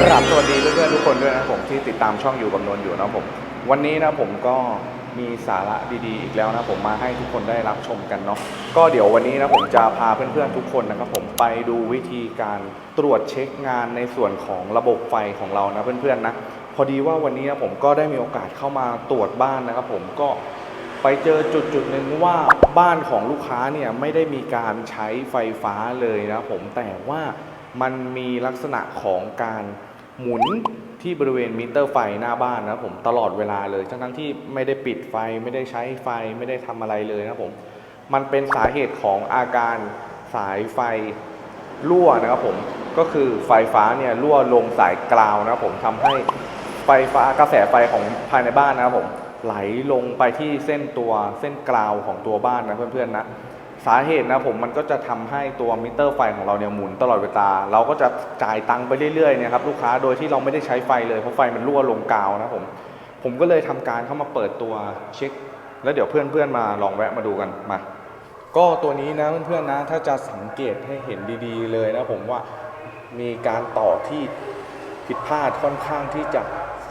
กราบสวัสดีเพื่อนๆทุกคนด้วยนะผมที่ติดตามช่องอยู่กับนนท์อยู่นะผม วันนี้นะผมก็มีสาระดีๆ อีกแล้วนะผมมาให้ทุกคนได้รับชมกันเนาะก็เดี๋ยววันนี้นะผมจะพาเพื่อนๆทุกคนนะครับผมไปดูวิธีการตรวจเช็คงานในส่วนของระบบไฟของเรานะเพื่อนๆนะพอดีว่าวันนี้นะผมก็ได้มีโอกาสเข้ามาตรวจบ้านนะครับผมก็ไปเจอจุดจุดหนึ่งว่าบ้านของลูกค้าเนี่ยไม่ได้มีการใช้ไฟฟ้าเลยนะผมแต่ว่า มันมีลักษณะของการหมุนที่บริเวณมิเตอร์ไฟหน้าบ้านนะผมตลอดเวลาเลยทั้งๆที่ไม่ได้ปิดไฟไม่ได้ใช้ไฟไม่ได้ทำอะไรเลยนะผมมันเป็นสาเหตุของอาการสายไฟรั่วนะครับผมก็คือไฟฟ้าเนี่ยรั่วลงสายกราวนะครับผมทำให้ไฟฟ้ากระแสไฟของภายในบ้านนะครับผมไหลลงไปที่เส้นตัวเส้นกราวของตัวบ้านนะเพื่อนๆนะ สาเหตุนะผมมันก็จะทำให้ตัวมิเตอร์ไฟของเราเนี่ยหมุนตลอดเวลา เราก็จะจ่ายตังค์ไปเรื่อยๆเนี่ยครับลูกค้าโดยที่เราไม่ได้ใช้ไฟเลยเพราะไฟมันรั่วลงกาวนะผมผมก็เลยทำการเข้ามาเปิดตัวเช็ค แล้วเดี๋ยวเพื่อนๆมาลองแวะมาดูกันมา ก็ตัวนี้นะเพื่อนๆนะถ้าจะสังเกตให้เห็นดีๆ เลยนะผมว่ามีการต่อที่ผิดพลาดค่อนข้างที่จะ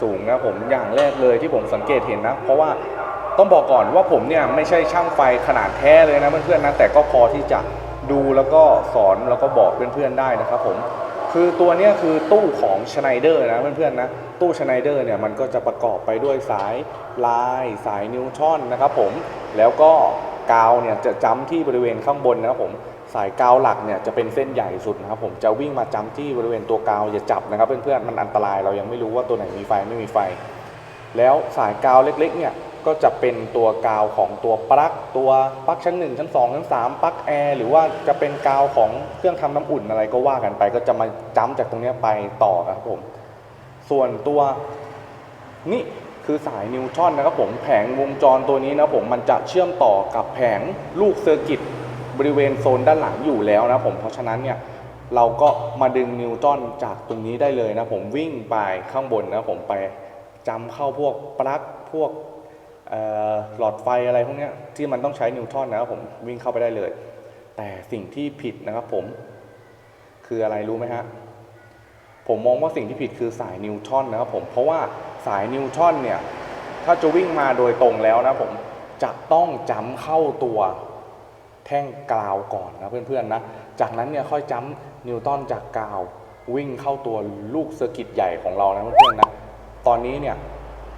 สูงนะผมอย่างแรกเลยที่ผมสังเกตเห็นนะ เพราะว่า ต้องบอกก่อนว่าผมเนี่ยไม่ใช่ช่างไฟขนาดแท้เลยนะเพื่อนๆนะแต่ก็พอที่จะดูแล้วก็สอนแล้วก็บอกเพื่อนๆได้นะครับผมคือตัวเนี้ยคือตู้ของชไนเดอร์นะเพื่อนๆนะตู้ชไนเดอร์เนี่ยมันก็จะประกอบไปด้วยสายลายสายนิวทรอนนะครับผมแล้วก็กาวเนี่ยจะจ้ำที่บริเวณข้างบนนะครับผมสายกาวหลักเนี่ยจะเป็นเส้นใหญ่สุดนะครับผมจะวิ่งมาจ้ำที่บริเวณตัวกาวอย่าจับนะครับเพื่อนๆมันอันตรายเรายังไม่รู้ว่าตัวไหนมีไฟไม่มีไฟ แล้วสายกาวเล็กๆเนี่ยก็จะเป็นตัวกาวของตัวปลั๊กตัวปลั๊กชั้นหนึ่งชั้นสองชั้นสามปลั๊กแอร์หรือว่าจะเป็นกาวของเครื่องทำน้ำอุ่นอะไรก็ว่ากันไป ก็จะมาจ้ำจากตรงนี้ไปต่อนะครับผม ส่วนตัวนี่คือสายนิวตรอนนะครับผมแผงวงจรตัวนี้นะผมมันจะเชื่อมต่อกับแผงลูกเซอร์กิตบริเวณโซนด้านหลังอยู่แล้วนะผมเพราะฉะนั้นเนี่ยเราก็มาดึงนิวตรอนจากตรงนี้ได้เลยนะผมวิ่งไปข้างบนนะผมไป จำเข้าพวกปลั๊กพวกหลอดไฟอะไรพวกนี้ที่มันต้องใช้นิวตรอนนะครับผมวิ่งเข้าไปได้เลย แต่สิ่งที่ผิดนะครับผมคืออะไรรู้ไหมฮะผมมองว่าสิ่งที่ผิดคือสายนิวตรอนนะครับผมเพราะว่าสายนิวตรอนเนี่ยถ้าจะวิ่งมาโดยตรงแล้วนะผมจะต้องจำเข้าตัวแท่งกราวก่อนนะเพื่อนๆนะจากนั้นเนี่ยค่อยจำนิวตรอนจากกราววิ่งเข้าตัวลูกเซอร์กิตใหญ่ของเรานะเพื่อนๆนะ ตอนนี้เนี่ย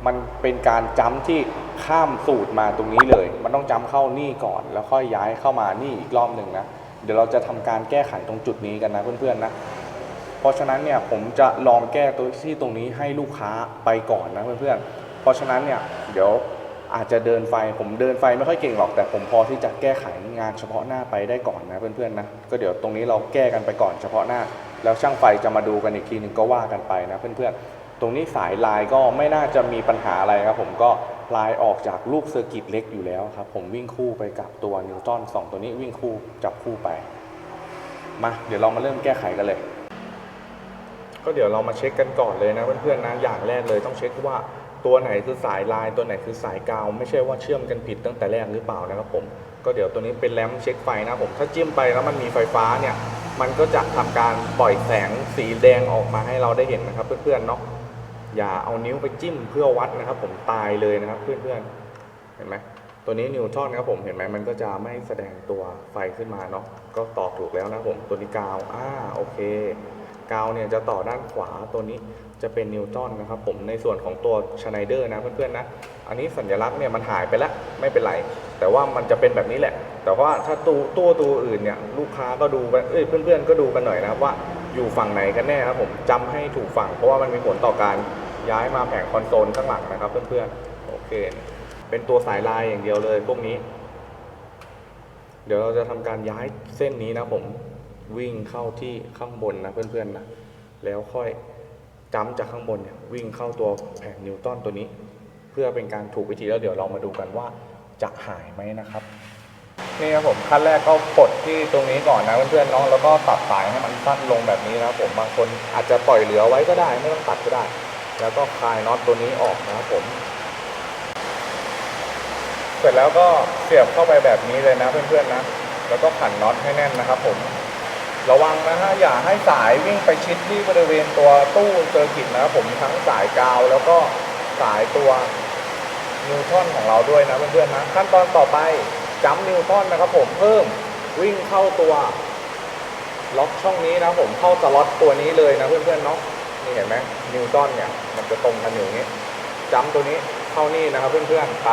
มันเป็นการจ้ำที่ข้ามสูตรมาตรงนี้เลย มันต้องจ้ำเข้านี่ก่อน แล้วค่อยย้ายเข้ามานี่อีกรอบหนึ่งนะ เดี๋ยวเราจะทำการแก้ไขตรงจุดนี้กันนะเพื่อนๆนะ เพราะฉะนั้นเนี่ยผมจะลองแก้ตัวที่ตรงนี้ให้ลูกค้าไปก่อนนะเพื่อนๆ เพราะฉะนั้นเนี่ยเดี๋ยวอาจจะเดินไฟผมเดินไฟไม่ค่อยเก่งหรอก แต่ผมพอที่จะแก้ไขงานเฉพาะหน้าไปได้ก่อนนะเพื่อนๆนะ ก็เดี๋ยวตรงนี้เราแก้กันไปก่อนเฉพาะหน้า แล้วช่างไฟจะมาดูกันอีกทีหนึ่งก็ว่ากันไปนะเพื่อนๆ ตรงนี้สายลายก็ไม่น่าจะมีปัญหาอะไรครับผมก็ลายออกจากลูกเซอร์กิตเล็กอยู่แล้วครับ ผมวิ่งคู่ไปกับตัวนิวตันสองตัวนี้วิ่งคู่จับคู่ไป มาเดี๋ยวเรามาเริ่มแก้ไขกันเลย ก็เดี๋ยวเรามาเช็คกันก่อนเลยนะเพื่อนๆนะอย่างแรกเลยต้องเช็คว่าตัวไหนคือสายลายตัวไหนคือสายกาว ไม่ใช่ว่าเชื่อมกันผิดตั้งแต่แรกหรือเปล่านะครับผมก็เดี๋ยวตัวนี้เป็นแรมเช็คไฟนะผมถ้าจิ้มไปแล้วมันมีไฟฟ้าเนี่ยมันก็จะทำการปล่อยแสงสีแดงออกมาให้เราได้เห็นนะครับเพื่อนๆเนาะ อย่าเอานิ้วไปจิ้มเพื่อวัดนะครับ ผมตายเลยนะครับเพื่อนๆ เห็นไหมตัวนี้นิวทรอนครับผมเห็นไหมมันก็จะไม่แสดงตัวไฟขึ้นมาเนาะก็ตอบถูกแล้วนะผมตัวนี้กาวอ่าโอเคกาวเนี่ยจะต่อด้านขวาตัวนี้จะเป็นนิวตันนะครับผมในส่วนของตัวชไนเดอร์นะเพื่อนๆนะอันนี้สัญลักษณ์เนี่ยมันหายไปแล้วไม่เป็นไร แต่ว่ามันจะเป็นแบบนี้แหละ แต่ว่าถ้าตัวตัวตัวอื่นเนี่ยลูกค้าก็ดูกันเอ้ยเพื่อนๆก็ดูกันหน่อยนะครับว่า อยู่ฝั่งไหนกันแน่ครับผมจำให้ถูกฝั่ง เพราะว่ามันมีผลต่อการย้ายมาแผงคอนโซลข้างหลังนะครับ เพื่อนๆโอเค เป็นตัวสายลายอย่างเดียวเลยพวกนี้ เดี๋ยวเราจะทำการย้ายเส้นนี้นะผมวิ่งเข้าที่ข้างบนนะเพื่อนๆนะแล้วค่อยจ้ำจากข้างบนเนี่ยวิ่งเข้าตัวแผงนิวตันตัวนี้ เพื่อเป็นการถูกวิธีแล้วเดี๋ยวเรามาดูกันว่าจะหายไหมนะครับ นี่ครับผมขั้นแรกก็ปลดที่ตรงนี้ก่อนนะเพื่อนๆเนาะแล้วก็ตัดสายให้มันสั้นลงแบบนี้นะครับผมบางคนอาจจะปล่อยเหลือไว้ก็ได้ไม่ต้องตัดก็ได้ แล้วก็คลายน็อตตัวนี้ออกนะครับผม เสร็จแล้วก็เสียบเข้าไปแบบนี้เลยนะเพื่อนๆนะ แล้วก็ขันน็อตให้แน่นนะครับ ผม ระวังนะฮะอย่าให้สายวิ่งไปชิดที่บริเวณตัวตู้เซอร์กิตนะครับผมทั้งสายกาวแล้วก็สายตัวนิวทอนของเราด้วยนะเพื่อนๆนะขั้นตอนต่อไป จัมนิวทอนนะครับผมเพิ่มวิ่งเข้าตัวล็อกช่องนี้นะผมเข้าสล็อตตัวนี้เลยนะเพื่อนๆเนาะนี่เห็นไหมนิวตันเนี่ยมันจะตรงกันอย่างนี้จัมตัวนี้เข้านี่นะครับเพื่อนๆไป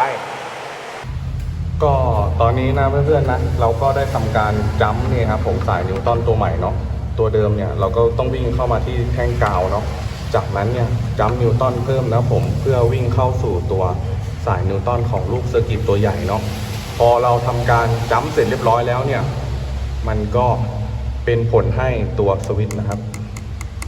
ก็ตอนนี้นะเพื่อนๆนะเราก็ได้ทำการจัมนี่ครับผมสายนิวตันตัวใหม่เนาะตัวเดิมเนี่ยเราก็ต้องวิ่งเข้ามาที่แท่งกาวเนาะจากนั้นเนี่ยจัมนิวตันเพิ่มนะผมเพื่อวิ่งเข้าสู่ตัวสายนิวตันของลูกเซอร์กิตตัวใหญ่เนาะ พอเราทำการจัมเสร็จเรียบร้อยแล้วเนี่ย มันก็เป็นผลให้ตัวสวิตช์นะครับ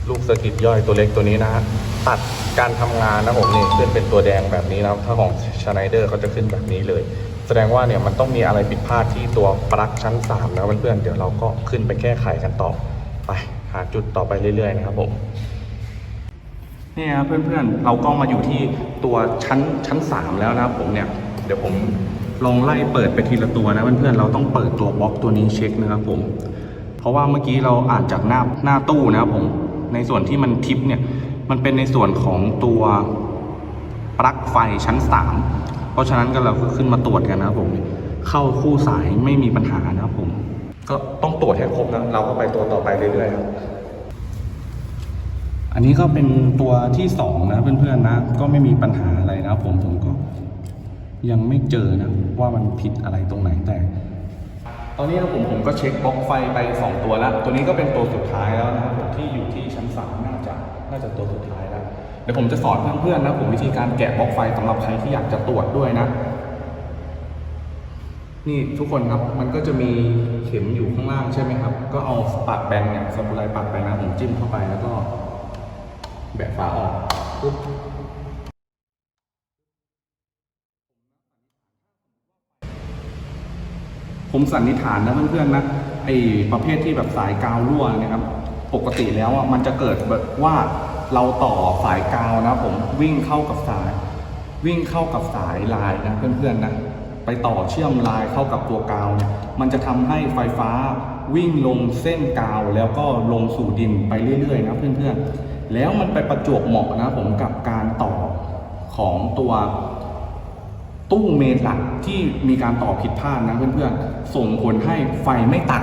ลูกสะกิดย่อยตัวเล็กตัวนี้นะฮะตัดการทำงานนะผมนี่ขึ้นเป็นตัวแดงแบบนี้นะครับถ้าของชไนเดอร์เขาจะขึ้นแบบนี้เลย แสดงว่าเนี่ยมันต้องมีอะไรผิดพลาดที่ตัวปลั๊กชั้น 3 นะเพื่อนๆเดี๋ยวเราก็ขึ้นไปแก้ไขกันต่อไปหาจุดต่อไปเรื่อยๆนะครับผมนี่ครับเพื่อนๆ เราก็มาอยู่ที่ตัวชั้นชั้น 3 แล้วนะครับผมเนี่ย เดี๋ยวผม ลองไล่เปิดไปทีละตัวนะเพื่อนๆเราต้องเปิดตัวบล็อกตัวนี้เช็คนะครับผม เพราะว่าเมื่อกี้เราอ่านจากหน้าหน้าตู้นะครับผม ในส่วนที่มันทิปเนี่ยมันเป็นในส่วนของตัวปลั๊กไฟชั้น 3 เพราะฉะนั้นก็เราก็ขึ้นมาตรวจกันนะครับผม เข้าคู่สายไม่มีปัญหานะครับผม ก็ต้องตรวจให้ครบนะเราก็ไปตัวต่อไปเรื่อยๆครับอันนี้ก็เป็นตัวที่สองนะเพื่อนๆนะ ก็ไม่มีปัญหาอะไรนะครับผมผมก็ ยังไม่เจอนะว่ามันผิดอะไรตรงไหนแต่ ตอนนี้นะผมผมก็เช็คบล็อกไฟไป 2 ตัวแล้ว ตัวนี้ก็เป็นตัวสุดท้ายแล้วนะครับที่อยู่ที่ชั้นสามน่าจะน่าจะตัวสุดท้ายแล้วเดี๋ยวผมจะสอนเพื่อนๆนะผมวิธีการแกะบล็อกไฟสำหรับใครที่อยากจะตรวจด้วยนะ นี่ทุกคนครับมันก็จะมีเข็มอยู่ข้างล่างใช่ไหมครับ ก็เอาปัดแบนเนี่ยสบูไรปัดไปนะผมจิ้มเข้าไปแล้วก็แบะฝาออกปุ๊บ ผมสันนิษฐานนะเพื่อนๆนะไอประเภทที่แบบสายกาวรั่วเนะครับ ปกติแล้วอะมันจะเกิดแบบว่าเราต่อสายกาวนะ ผมวิ่งเข้ากับสาย วิ่งเข้ากับสายลายนะเพื่อนๆนะไปต่อเชื่อมลายเข้ากับตัวกาวเนี่ยมันจะทำให้ไฟฟ้าวิ่งลงเส้นกาวแล้วก็ลงสู่ดินไปเรื่อยๆนะเพื่อนๆแล้วมันไปประจวบเหมาะนะผมกับการต่อของตัว ตู้เมนหลักที่มีการต่อผิดพลาดนะเพื่อนๆ ส่งผลให้ไฟไม่ตัด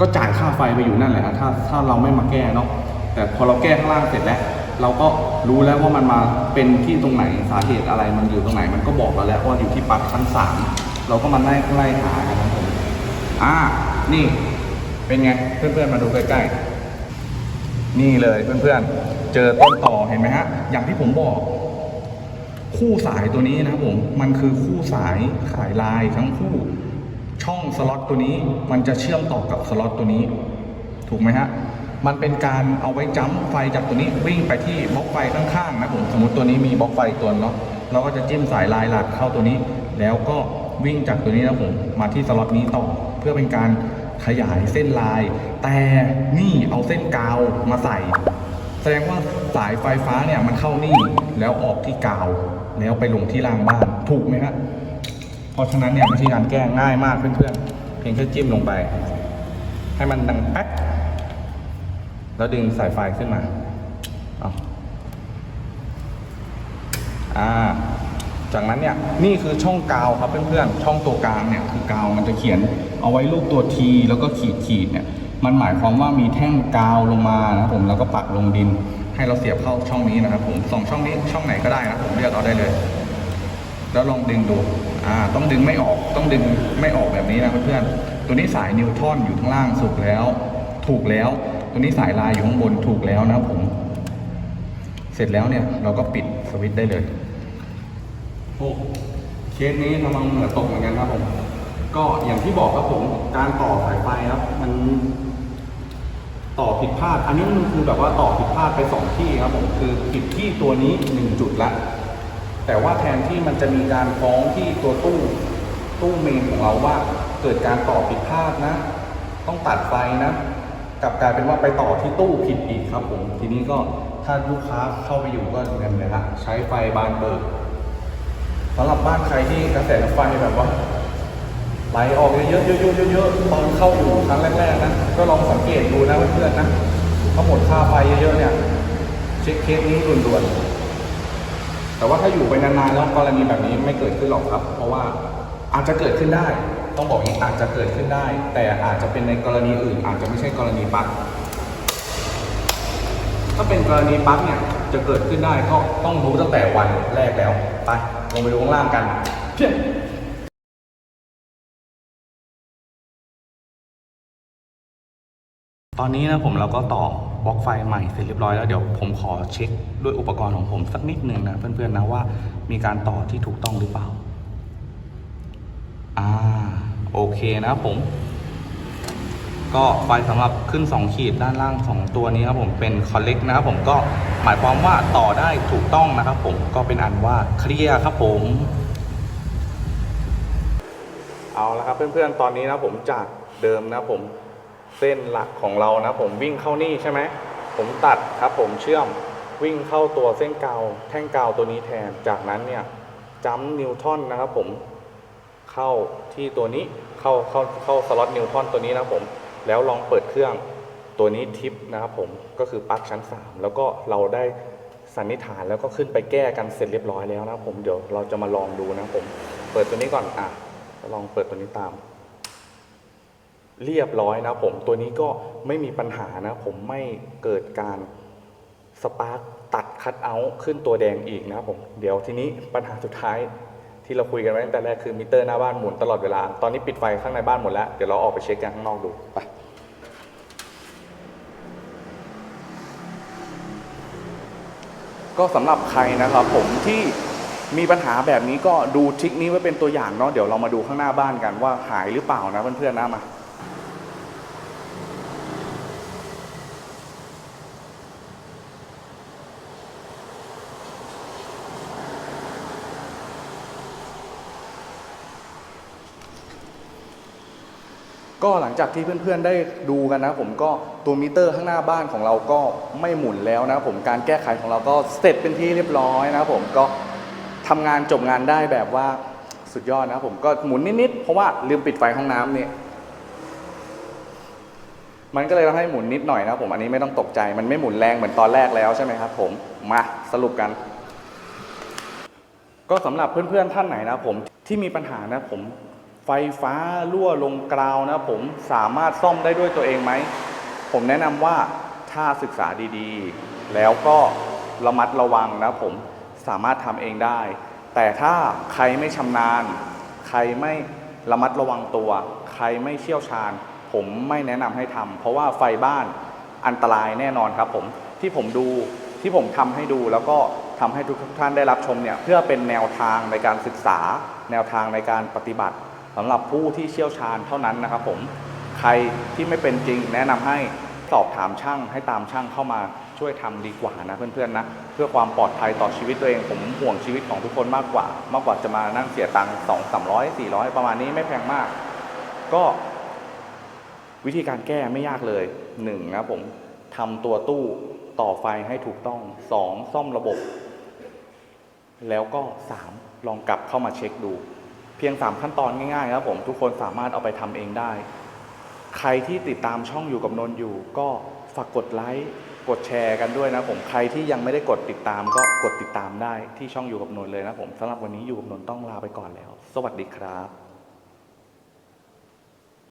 ก็จ่ายค่าไฟไปอยู่นั่นแหละถ้าถ้าเราไม่มาแก้เนาะแต่พอเราแก้ข้างล่างเสร็จแล้ว เราก็รู้แล้วว่ามันมาเป็นที่ตรงไหนสาเหตุอะไรมันอยู่ตรงไหน มันก็บอกเราแล้วว่าอยู่ที่ปลั๊กชั้นสามเราก็มาไล่ไล่หากันนะผมอ่านี่เป็นไงเพื่อนๆมาดูใกล้ๆนี่เลยเพื่อนๆเจอต้นต่อเห็นไหมฮะอย่างที่ผมบอก คู่สายตัวนี้นะครับผมมันคือคู่สายขายลายทั้งคู่ช่องสล็อตตัวนี้มันจะเชื่อมต่อกับสล็อตตัวนี้ ถูกไหมฮะมันเป็นการเอาไว้จัมป์ไฟจากตัวนี้วิ่งไปที่บล็อกไฟข้างๆนะผมสมมติตัวนี้มีบล็อกไฟตัวเนาะเราก็จะจิ้มสายลายหลักเข้าตัวนี้ แล้วก็วิ่งจากตัวนี้นะผมมาที่สล็อตนี้ต่อเพื่อเป็นการขยายเส้นลาย แต่นี่เอาเส้นกาวมาใส่ แสดงว่าสายไฟฟ้าเนี่ยมันเข้านี่แล้วออกที่กาว แล้วไปลงที่รางบ้านถูกไหมฮะเพราะฉะนั้นเนี่ยวิธีการแก้ง่ายมากเพื่อนๆ เพียงแค่จิ้มลงไป ให้มันดังแป๊กแล้วดึงสายไฟขึ้นมาเอาอ่า จากนั้นเนี่ยนี่คือช่องกาวครับเพื่อนๆ ช่องตัวกลางเนี่ยคือกาวมันจะเขียนเอาไว้รูปตัวทีแล้วก็ขีดขีดเนี่ย มันหมายความว่ามีแท่งกาวลงมานะครับผมแล้วก็ปักลงดิน ให้เราเสียบเข้าช่องนี้นะครับผมสองช่องนี้ช่องไหนก็ได้นะผมเลือกเอาได้เลย แล้วลองดึงดูอ่าต้องดึงไม่ออกต้องดึงไม่ออกแบบนี้นะเพื่อนๆตัวนี้สายนิวทรอนอยู่ข้างล่างสุกแล้ว ถูกแล้ว ตัวนี้สายลายอยู่ข้างบนถูกแล้วนะครับผม เสร็จแล้วเนี่ยเราก็ปิดสวิตช์ได้เลยโอ้เคสนี้กำลังเหนือตกเหมือนกันครับผมก็อย่างที่บอกครับผมการต่อสายไฟครับ มัน ต่อผิดพลาด อันนี้มันคือแบบว่าต่อผิดพลาดไปสองที่ครับผมคือผิดที่ตัวนี้หนึ่งจุดละ แต่ว่าแทนที่มันจะมีการฟ้องที่ตัวตู้ตู้เมนของเราว่าเกิดการต่อผิดพลาดนะ ต้องตัดไฟนะกลับกลายเป็นว่าไปต่อที่ตู้ผิดอีกครับผมทีนี้ก็ถ้าลูกค้าเข้าไปอยู่ก็เงินเลยละใช้ไฟบานเบิกสำหรับบ้านใครที่กระแสไฟแบบว่า ไหลออกเยอะๆเยอะๆเยอะตอนเข้าอยู่ครั้งแรกๆนะก็ลองสังเกตดูนะเพื่อนๆนะถ้าหมดค่าไฟเยอะๆเนี่ยเช็คเคสนี้ด่วนๆแต่ว่าถ้าอยู่ไปนานๆแล้วกรณีแบบนี้ไม่เกิดขึ้นหรอกครับ เพราะว่าอาจจะเกิดขึ้นได้ ต้องบอกอย่างนี้อาจจะเกิดขึ้นได้ แต่อาจจะเป็นในกรณีอื่น อาจจะไม่ใช่กรณีปั๊กถ้าเป็นกรณีปั๊กเนี่ยจะเกิดขึ้นได้ก็ต้องรู้ตั้งแต่วันแรกแล้วไปลงไปดูข้างล่างกันเพี้ย ตอนนี้นะผมเราก็ต่อบล็อกไฟใหม่เสร็จเรียบร้อยแล้วเดี๋ยวผมขอเช็คด้วยอุปกรณ์ของผมสักนิดหนึ่งนะเพื่อนๆนะว่ามีการต่อที่ถูกต้องหรือเปล่า อ่าโอเคนะผม ก็ไฟสำหรับขึ้น 2 ขีดด้านล่าง 2 ตัวนี้ครับผมเป็นคอลเลกนะครับผมก็หมายความว่าต่อได้ถูกต้องนะครับผมก็เป็นอันว่าเคลียร์ครับผมเอาละครับเพื่อนๆตอนนี้นะผมจากเดิมนะผม เส้นหลักของเรานะผมวิ่งเข้านี่ใช่ไหมผมตัดครับผมเชื่อมวิ่งเข้าตัวเส้นกาวแท่งกาวตัวนี้แทน จากนั้นเนี่ยจัมนิวทอนนะครับผมเข้าที่ตัวนี้เข้าเข้าเข้าสล็อตนิวทอนตัวนี้นะครับผมแล้วลองเปิดเครื่องตัวนี้ทิปนะครับผมก็คือปลั๊กชั้น 3 แล้วก็เราได้สันนิษฐานแล้วก็ขึ้นไปแก้กันเสร็จเรียบร้อยแล้วนะครับผมเดี๋ยวเราจะมาลองดูนะครับผม เปิดตัวนี้ก่อนอะลองเปิดตัวนี้ตาม เรียบร้อยนะผมตัวนี้ก็ไม่มีปัญหานะ ผมไม่เกิดการสปาร์กตัดคัดเอาท์ขึ้นตัวแดงอีกนะผมเดี๋ยวทีนี้ปัญหาสุดท้ายที่เราคุยกันไว้ตั้งแต่แรกคือมิเตอร์หน้าบ้านหมุนตลอดเวลา ตอนนี้ปิดไฟข้างในบ้านหมดแล้ว เดี๋ยวเราออกไปเช็คกันข้างนอกดูไปก็สำหรับใครนะครับผมที่มีปัญหาแบบนี้ก็ดูทริคนี้ไว้เป็นตัวอย่างเนาะเดี๋ยวเรามาดูข้างหน้าบ้านกันว่าหายหรือเปล่านะเพื่อนๆนะมา ก็หลังจากที่เพื่อนๆได้ดูกันนะผมก็ตัวมิเตอร์ข้างหน้าบ้านของเราก็ไม่หมุนแล้วนะผมการแก้ไขของเราก็เสร็จเป็นที่เรียบร้อยนะผมก็ทำงานจบงานได้แบบว่าสุดยอดนะผมก็หมุนนิดๆเพราะว่าลืมปิดไฟห้องน้ำเนี่ยมันก็เลยทำให้หมุนนิดหน่อยนะผมอันนี้ไม่ต้องตกใจ มันไม่หมุนแรงเหมือนตอนแรกแล้วใช่ไหมครับผมมาสรุปกัน ก็สำหรับเพื่อนๆท่านไหนนะผมที่มีปัญหานะผม ไฟฟ้ารั่วลงกราวนะผมสามารถซ่อมได้ด้วยตัวเองไหม ผมแนะนำว่าถ้าศึกษาดีๆ แล้วก็ระมัดระวังนะผมสามารถทำเองได้ แต่ถ้าใครไม่ชำนาญ ใครไม่ระมัดระวังตัว ใครไม่เชี่ยวชาญ ผมไม่แนะนำให้ทำเพราะว่าไฟบ้านอันตรายแน่นอนครับผมที่ผมดูที่ผมทำให้ดูแล้วก็ทำให้ทุกท่านได้รับชมเนี่ยเพื่อเป็นแนวทางในการศึกษา แนวทางในการปฏิบัติ สำหรับผู้ที่เชี่ยวชาญเท่านั้นนะครับผมใครที่ไม่เป็นจริงแนะนำให้สอบถามช่างให้ตามช่างเข้ามาช่วยทำดีกว่านะเพื่อนๆนะเพื่อความปลอดภัยต่อชีวิตตัวเองผมห่วงชีวิตของทุกคนมากกว่า มากกว่าจะมานั่งเสียตังค์สองสามร้อยสี่ร้อยประมาณนี้ไม่แพงมาก ก็วิธีการแก้ไม่ยากเลยหนึ่งนะผมทำตัวตู้ต่อไฟให้ถูกต้องสองซ่อมระบบ แล้วก็สามลองกลับเข้ามาเช็คดู เพียงสามขั้นตอนง่ายๆครับผมทุกคนสามารถเอาไปทำเองได้ ใครที่ติดตามช่องอยู่กับนนท์อยู่ ก็ฝากกดไลค์กดแชร์กันด้วยนะผมใครที่ยังไม่ได้กดติดตามก็กดติดตามได้ที่ช่องอยู่กับนนท์เลยนะผมสำหรับวันนี้อยู่กับนนท์ต้องลาไปก่อนแล้ว สวัสดีครับ